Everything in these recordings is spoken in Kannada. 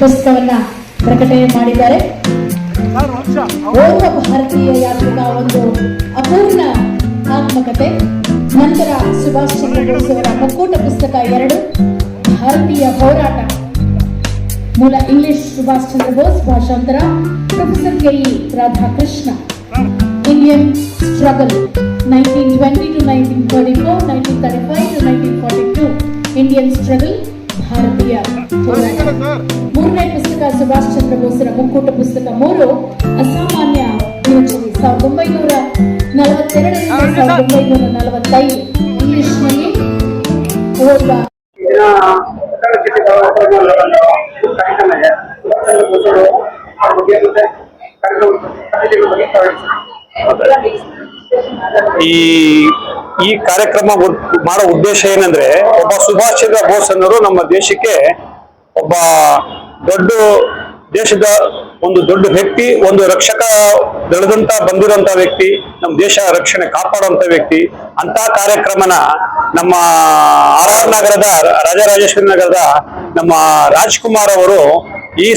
ಪುಸ್ತಕವನ್ನ ಪ್ರಕಟಣೆ ಮಾಡಿದ್ದಾರೆ. ಓರ್ವ ಭಾರತೀಯ ಯಾತ್ರಿಕ ಒಂದು ಅಪೂರ್ಣ ಆತ್ಮಕತೆ. ನಂತರ ಸುಭಾಷ್ ಚಂದ್ರ ಬೋಸ್ ಅವರ ಒಕ್ಕೂಟ ಪುಸ್ತಕ ಎರಡು ಭಾರತೀಯ ಹೋರಾಟ. ಮೂಲ ಇಂಗ್ಲಿಷ್ ಸುಭಾಷ್ ಚಂದ್ರ ಬೋಸ್ ಭಾಷಾಂತರ. Professor K E Radhakrishna. Indian struggle nineteen twenty to nineteen forty four nineteen thirty five to nineteen forty two Indian struggle ಭಾರತೀಯ ಮೂರನೇ ಪುಸ್ತಕ ಸುಭಾಷ್ ಚಂದ್ರ ಬೋಸರ ಮುಕ್ಕೂಟ ಪುಸ್ತಕ ಮೂರು ಅಸಾಮಾನ್ಯ ದಿನಚರಿ. ಸಾವಿರದ ಒಂಬೈನೂರ ನಲವತ್ತೆರಡರಿಂದ ಸಾವಿರದ ಒಂಬೈನೂರ ನಲವತ್ತೈದು ಇಂಗ್ಲಿಷ್ನಲ್ಲಿ ಓದುವ ಕಾರ್ಯಕ್ರಮ ಬಗ್ಗೆ ಈ ಈ ಕಾರ್ಯಕ್ರಮ ಮಾಡೋ ಉದ್ದೇಶ ಏನಂದ್ರೆ ಒಬ್ಬ ಸುಭಾಷ್ ಚಂದ್ರ ಬೋಸ್ ಅನ್ನೋರು ನಮ್ಮ ದೇಶಕ್ಕೆ ಒಬ್ಬ ದೊಡ್ಡ ದೇಶದ ಒಂದು ದೊಡ್ಡ ವ್ಯಕ್ತಿ, ಒಂದು ರಕ್ಷಕ ದಳದಂತ ಬಂದಿರುವಂತ ವ್ಯಕ್ತಿ, ನಮ್ಮ ದೇಶ ರಕ್ಷಣೆ ಕಾಪಾಡುವಂತ ವ್ಯಕ್ತಿ. ಅಂತ ಕಾರ್ಯಕ್ರಮನ ನಮ್ಮ ಆರ್ ಆರ್ ನಗರದ, ರಾಜರಾಜೇಶ್ವರಿ ನಗರದ ನಮ್ಮ ರಾಜ್ಕುಮಾರ್ ಅವರು ಈ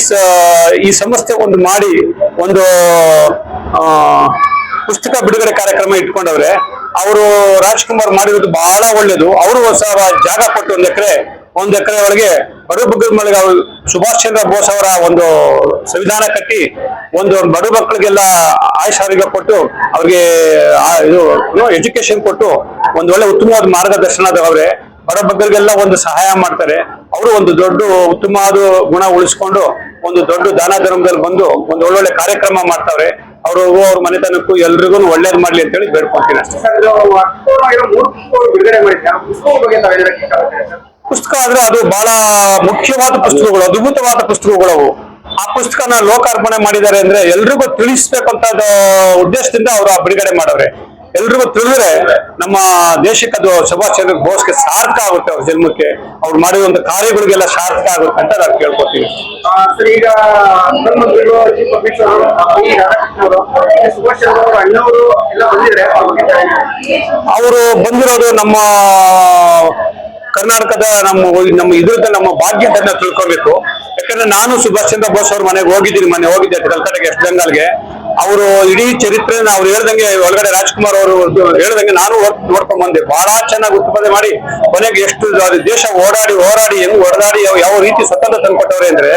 ಈ ಸಂಸ್ಥೆ ಒಂದು ಮಾಡಿ ಒಂದು ಪುಸ್ತಕ ಬಿಡುಗಡೆ ಕಾರ್ಯಕ್ರಮ ಇಟ್ಕೊಂಡವ್ರೆ, ಅವರು ರಾಜ್ಕುಮಾರ್ ಮಾಡಿರೋದು ಬಹಳ ಒಳ್ಳೇದು. ಅವರು ಹೊಸ ಜಾಗ ಕೊಟ್ಟು ಒಂದ್ ಎಕರೆ ಒಂದ್ ಎಕರೆ ಒಳಗೆ ಬಡ ಬಗ್ಗರ ಮಳೆಗೆ ಅವರು ಸುಭಾಷ್ ಚಂದ್ರ ಬೋಸ್ ಅವರ ಒಂದು ಸಂವಿಧಾನ ಕಟ್ಟಿ, ಒಂದು ಬಡ ಮಕ್ಕಳಿಗೆಲ್ಲ ಆಯುಷ್ ಆರೋಗ್ಯ ಕೊಟ್ಟು, ಅವ್ರಿಗೆ ಎಜುಕೇಶನ್ ಕೊಟ್ಟು ಒಂದ್ ಒಳ್ಳೆ ಉತ್ತಮವಾದ ಮಾರ್ಗದರ್ಶನ ಅವ್ರೆ ಬಡಬಗ್ಗರಿಗೆಲ್ಲ ಒಂದು ಸಹಾಯ ಮಾಡ್ತಾರೆ. ಅವರು ಒಂದು ದೊಡ್ಡ ಉತ್ತಮವಾದ ಗುಣ ಉಳಿಸ್ಕೊಂಡು, ಒಂದು ದೊಡ್ಡ ದಾನ ಧರ್ಮದಲ್ಲಿ ಬಂದು, ಒಂದು ಒಳ್ಳೊಳ್ಳೆ ಕಾರ್ಯಕ್ರಮ ಮಾಡ್ತಾವ್ರೆ. ಅವರು ಅವ್ರ ಮನೆತನಕ್ಕೂ ಎಲ್ರಿಗೂ ಒಳ್ಳೇದ್ ಮಾಡ್ಲಿ ಅಂತ ಹೇಳಿ ಬೇಡ್ಕೊಂತೀನಿ ಅಷ್ಟೇ ಸರ್? ಪುಸ್ತಕ ಆದ್ರೆ ಅದು ಬಹಳ ಮುಖ್ಯವಾದ ಪುಸ್ತಕಗಳು ಅದ್ಭುತವಾದ ಪುಸ್ತಕಗಳು ಅವು. ಆ ಪುಸ್ತಕನ ಲೋಕಾರ್ಪಣೆ ಮಾಡಿದ್ದಾರೆ ಅಂದ್ರೆ ಎಲ್ರಿಗೂ ತಿಳಿಸ್ಬೇಕಂತ ಉದ್ದೇಶದಿಂದ ಅವರು ಬಿಡುಗಡೆ ಮಾಡವ್ರೆ. ಎಲ್ರಿಗೂ ತಿಳಿದ್ರೆ ನಮ್ಮ ದೇಶಕ್ಕೆ ಅದು ಸುಭಾಷ್ ಚಂದ್ರ ಬೋಸ್ಗೆ ಸಾರ್ಥಕ ಆಗುತ್ತೆ ಅವ್ರ ಜನ್ಮಕ್ಕೆ. ಅವ್ರು ಮಾಡಿರುವಂತ ಕಾರ್ಯಗಳಿಗೆಲ್ಲ ಸಾರ್ಥಕ ಆಗುತ್ತೆ ಅಂತ ನಾನು ಕೇಳ್ಕೊತೀನಿ. ಈಗ ಪ್ರಧಾನಮಂತ್ರಿಗಳು ಚೀಫ್ ಮಿನಿಸ್ಟರ್ ಅವರು ಸುಭಾಷ್ ಚಂದ್ರ ಅಣ್ಣವರು ಎಲ್ಲ ಬಂದಿರೋದು ನಮ್ಮ ಕರ್ನಾಟಕದ ನಮ್ಮ ನಮ್ಮ ಇದ್ರದ ನಮ್ಮ ಭಾಗ್ಯದನ್ನ ತಿಳ್ಕೊಬೇಕು ಯಾಕಂದ್ರೆ ನಾನು ಸುಭಾಷ್ ಚಂದ್ರ ಬೋಸ್ ಅವ್ರ ಮನೆಗೆ ಹೋಗಿದ್ದೀನಿ ಮನೆ ಹೋಗಿದ್ದೆ ಕಲ್ಕಟ್ಟೆಗೆ ವೆಸ್ಟ್ ಬೆಂಗಾಲ್ಗೆ ಅವರು ಇಡೀ ಚರಿತ್ರೆ ಅವ್ರು ಹೇಳ್ದಂಗೆ ಒಳಗಡೆ ರಾಜ್ಕುಮಾರ್ ಅವರು ಹೇಳ್ದಂಗೆ ನಾನು ನೋಡ್ಕೊಂಡ್ ಬಂದೆ. ಬಹಳ ಚೆನ್ನಾಗಿ ಉತ್ಪಾದನೆ ಮಾಡಿ ಕೊನೆಗೆ ಎಷ್ಟು ದೇಶ ಓಡಾಡಿ, ಹೋರಾಡಿ, ಹೆಂಗ್ ಓಡಾಡಿ ಯಾವ ರೀತಿ ಸ್ವತಂತ್ರ ತಂದ್ಕೊಟ್ಟವ್ರೆ ಅಂದ್ರೆ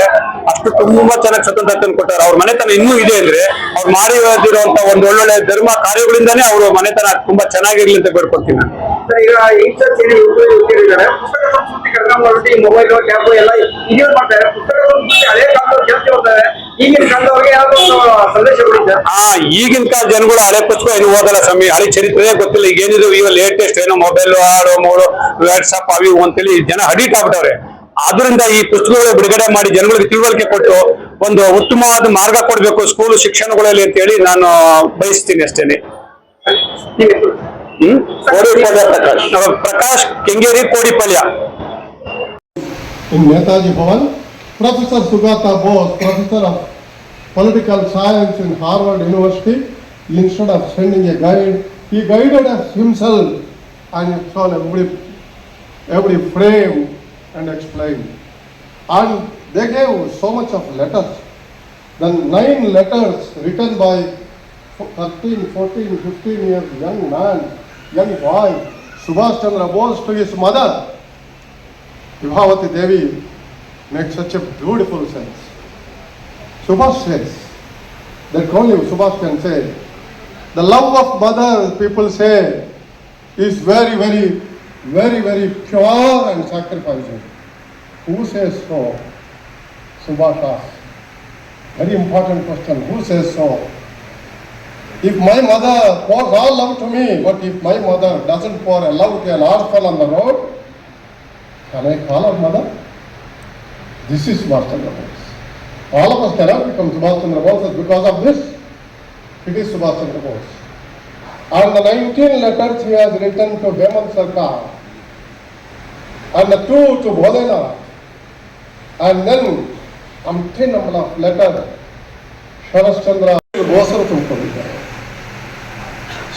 ಅಷ್ಟು ತುಂಬಾ ಚೆನ್ನಾಗಿ ಸ್ವತಂತ್ರ ತಂದ್ಕೊಟ್ಟಾರೆ ಅವ್ರ ಮನೆತನ ಇನ್ನೂ ಇದೆ ಅಂದ್ರೆ ಅವ್ರು ಮಾಡಿರೋದಿರುವಂತ ಒಂದು ಒಳ್ಳೊಳ್ಳೆ ಧರ್ಮ ಕಾರ್ಯಗಳಿಂದಾನೇ ಅವರು ಮನೆತನ ತುಂಬಾ ಚೆನ್ನಾಗಿರ್ಲಿ ಅಂತ ಬೇಡ್ಕೊಡ್ತೀನಿ ನಾನು. ಈಗ ಮೊಬೈಲ್ ಕ್ಯಾಬ್ ಎಲ್ಲ ಯೂಸ್ ಮಾಡ್ತಾರೆ. ಪುಸ್ತಕ ಹಳೆ ಕಾಲದವ್ರು ಜಾಸ್ತಿ ಹೋಗ್ತಾರೆ ಈಗಿನ ಕಾಲದವ್ರಿಗೆ ಯಾವ್ದೋ ಒಂದು ಸಂದೇಶ ಕೊಡಿ ಸರ್ ಆ ಈಗಿನ ಕಾಲ ಜನಗಳು ಹಳೆ ಪುಸ್ತಕ ಏನು ಓದಲ್ಲ ಸ್ವಾಮಿ, ಹಳೆ ಚರಿತ್ರೆ ಗೊತ್ತಿಲ್ಲ. ಈಗ ಏನಿದ್ರು ಈಗ ಲೇಟೆಸ್ಟ್ ಏನೋ ಮೊಬೈಲ್ ಆಡೋ, ಮೂಡು ವಾಟ್ಸಪ್ ಅವಿ ಅಂತೇಳಿ ಜನ ಅಡಿಟ್ ಆಗ್ಬಿಟ್ಟವ್ರೆ. ಆದ್ರಿಂದ ಈ ಪುಸ್ತಕಗಳು ಬಿಡುಗಡೆ ಮಾಡಿ ಜನಗಳಿಗೆ ತಿಳುವಳಿಕೆ ಕೊಟ್ಟು ಒಂದು ಉತ್ತಮವಾದ ಮಾರ್ಗ ಕೊಡಬೇಕು ಸ್ಕೂಲ್ ಶಿಕ್ಷಣಗಳಲ್ಲಿ ಅಂತ ಹೇಳಿ ನಾನು ಬಯಸ್ತೀನಿ ಅಷ್ಟೇನೆ? Prakash. Prakash Kengeri Kodipalya Netaji Bhavan. Professor Sugata Bose, professor of political science in Harvard University, instead of sending a guide, he guided us himself and shown every, every frame and explained. And they gave so much of letters. The nine letters written by 13, 14, 15 years young man, young boy, Subhash Chandra Bose to his mother. Vibhavati Devi makes such a beautiful sense. Subhash says, that only Subhash can say, the love of mother, people say, is very, very, very, very pure and sacrificing. Who says so? Subhash asks. Very important question. Who says so? If my mother pours all love to me, but if my mother doesn't pour a love to an orphan on the road, can I call her mother? This is Chandra Bose. All of us cannot become Subhash Chandra Bose because of this. It is Subhash Chandra Bose. And the 19 letters he has written to Hemant Sarkar, and the two to Bhodena, and then umpteen number of letters, Sharash Chandra ಬೋಸರು ತುಂಬಿಕೊಂಡಿದ್ದಾರೆ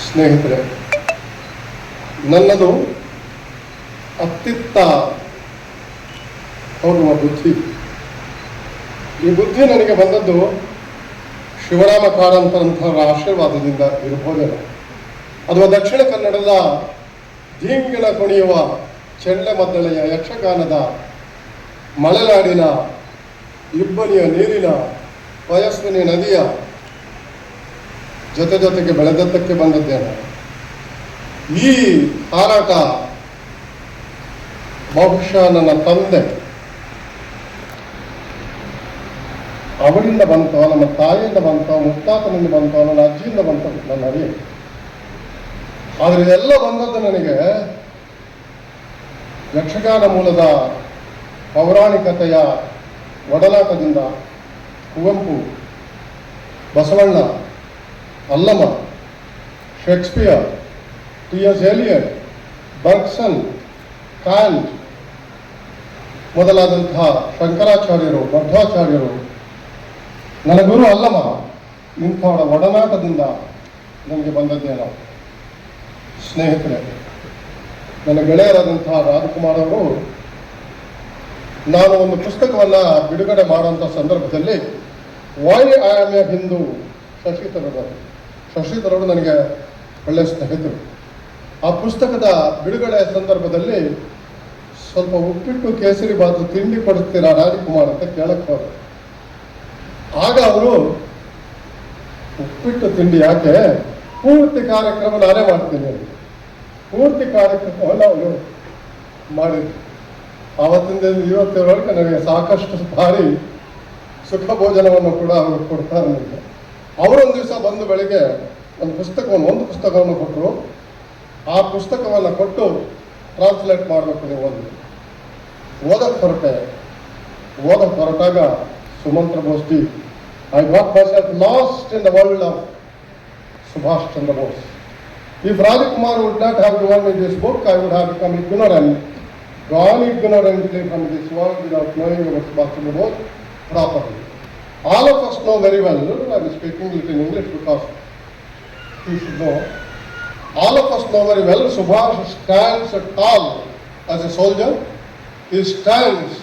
ಸ್ನೇಹಿತರೆ ನನ್ನದು ಅತ್ಯುತ್ತ ಹೋಗುವ ಬುದ್ಧಿ ಈ ಬುದ್ಧಿ ನನಗೆ ಬಂದದ್ದು ಶಿವರಾಮ ಕಾರಂತರಂಥವರ ಆಶೀರ್ವಾದದಿಂದ ಇರಬಹುದೇನೋ. ಅಥವಾ ದಕ್ಷಿಣ ಕನ್ನಡದ ಧೀಂಗಿಣ ಕುಣಿಯುವ ಮದ್ದಳೆಯ ಯಕ್ಷಗಾನದ ಮಲೆನಾಡಿನ ಇಬ್ಬನಿಯ ನೀರಿನ ವಯಸ್ವಿನಿ ನದಿಯ ಜೊತೆ ಜೊತೆಗೆ ಬೆಳೆದದ್ದಕ್ಕೆ ಬಂದದ್ದೇನೆ. ಈ ಹಾರಾಟ ಬಹುಶಃ ನನ್ನ ತಂದೆ ಅವಳಿಂದ ಬಂತೋ, ನಮ್ಮ ತಾಯಿಯಿಂದ ಬಂತೋ, ಮುತ್ತಾತನಿಂದ ಬಂತೋ, ನನ್ನ ಅಜ್ಜಿಯಿಂದ ಬಂತೋ, ನನ್ನ ಆದರೆ ಇದೆಲ್ಲ ಬಂದದ್ದು ನನಗೆ ಯಕ್ಷಗಾನ ಮೂಲದ ಪೌರಾಣಿಕತೆಯ ಒಡಲಾಟದಿಂದ Kuvempu, Basavanna Allama Shakespeare, T S Eliot, Bergson Kant ಮೊದಲಾದಂತಹ ಶಂಕರಾಚಾರ್ಯರು ಮಧ್ವಾಚಾರ್ಯರು ನನ್ನ ಗುರು ಅಲ್ಲಮ್ಮ ಇಂಥವರ ಒಡನಾಟದಿಂದ ನನಗೆ ಬಂದದ್ದೇನೋ ಸ್ನೇಹಿತರೆ, ನನ್ನ ಗೆಳೆಯರಾದಂತಹ ರಾಜಕುಮಾರ್ ಅವರು ನಾನು ಒಂದು ಪುಸ್ತಕವನ್ನು ಬಿಡುಗಡೆ ಮಾಡುವಂಥ ಸಂದರ್ಭದಲ್ಲಿ why I am a Hindu Shashi Tharoor ನನಗೆ ಒಳ್ಳೆಯ ಸ್ನೇಹಿತರು. ಆ ಪುಸ್ತಕದ ಬಿಡುಗಡೆ ಸಂದರ್ಭದಲ್ಲಿ ಸ್ವಲ್ಪ ಉಪ್ಪಿಟ್ಟು, ಕೇಸರಿ ಬಾತು ತಿಂಡಿ ಕೊಡುತ್ತೀರಾ ರಾಜಕುಮಾರ್ ಅಂತ ಕೇಳಕ್ಕೆ ಹೋದೆ. ಆಗ ಅವರು ಉಪ್ಪಿಟ್ಟು ತಿಂಡಿ ಯಾಕೆ? ಪೂರ್ತಿ ಕಾರ್ಯಕ್ರಮ ನಾನೇ ಮಾಡ್ತೀನಿ. ಪೂರ್ತಿ ಕಾರ್ಯಕ್ರಮವನ್ನು ಅವರು ಮಾಡಿದ್ರು. ಆವತ್ತಿಂದ ಇವತ್ತಿನವರೆಗೆ ನನಗೆ ಸಾಕಷ್ಟು ಬಾರಿ ಸುಖ ಭೋಜನವನ್ನು ಕೂಡ ಅವರು ಕೊಡ್ತಾರೆ ನನಗೆ ಅವರೊಂದು ದಿವಸ ಬಂದು ಬೆಳಿಗ್ಗೆ ಒಂದು ಪುಸ್ತಕವನ್ನು ಒಂದು ಪುಸ್ತಕವನ್ನು ಕೊಟ್ಟರು. ಆ ಪುಸ್ತಕವನ್ನು ಕೊಟ್ಟು ಟ್ರಾನ್ಸ್ಲೇಟ್ ಮಾಡಬೇಕು ನೀವು ಒಂದು ಓದಕ್ಕೆ ಹೊರಟೆ. ಓದಕ್ಕೆ ಹೊರಟಾಗ Sumantra ಬೋಸ್ಟಿ I got myself lost in the world of Subhash Chandra Bose. If Rajakumar would not have given me this book, I would have become ignorant, gone ignorantly from this world without knowing about Subhash Chandra Bose properly. All of us know very well, I am speaking it in English because you should know, all of us know very well Subhash stands tall as a soldier, he stands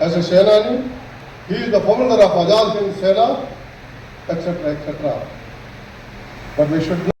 as a Senani, he is the founder of Azad Hind Sena, etc., etc. But we should